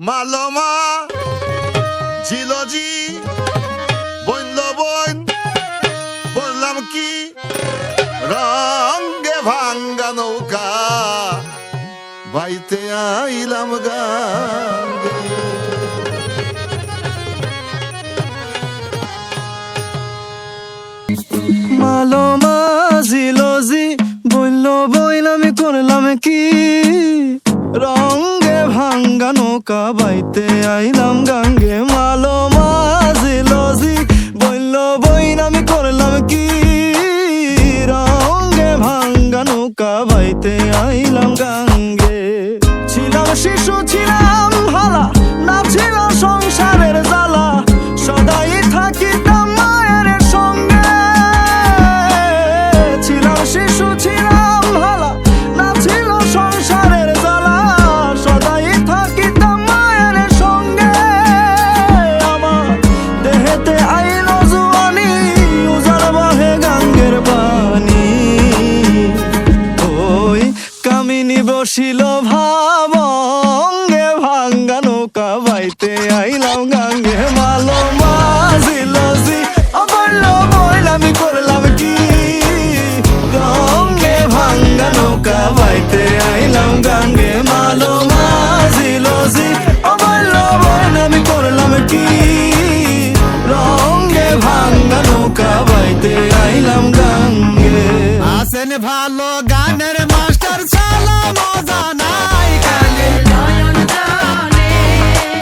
মালমা ঝিলজি বইল বইন বললাম কি? রঙ্গে ভাঙ্গা নৌকা, বাইতে আইলাম গাঙ্গে। মালো মাঝিলজি বলল বইল আমি করলাম কি? রঙ্গে ভাঙ্গা নৌকা বাইতে আইলাম গাঙ্গে। মালো মাঝিলজি বলল বইল আমি করলাম কি রঙ্গে ভাঙ্গা নৌকা বাইতে আইলাম গাঙ্গে। ছিলাম শিশু, ছিলাম ভালা না ছিল সংসারের নাই লাউ গাঙ্গে, মালো মাজিলো জি আমার লবণ আমি করলাম কি? রঙে ভাঙ্গা নৌকা বাইতে আই আইলাম গাঙ্গে, মালো মাজিলো জি আমার লবণ আমি করলাম কি? রঙে ভাঙ্গা নৌকা বাইতে আইলাম গাঙ্গে। আসেন ভালো গানের মাস্টার সালাম জানাই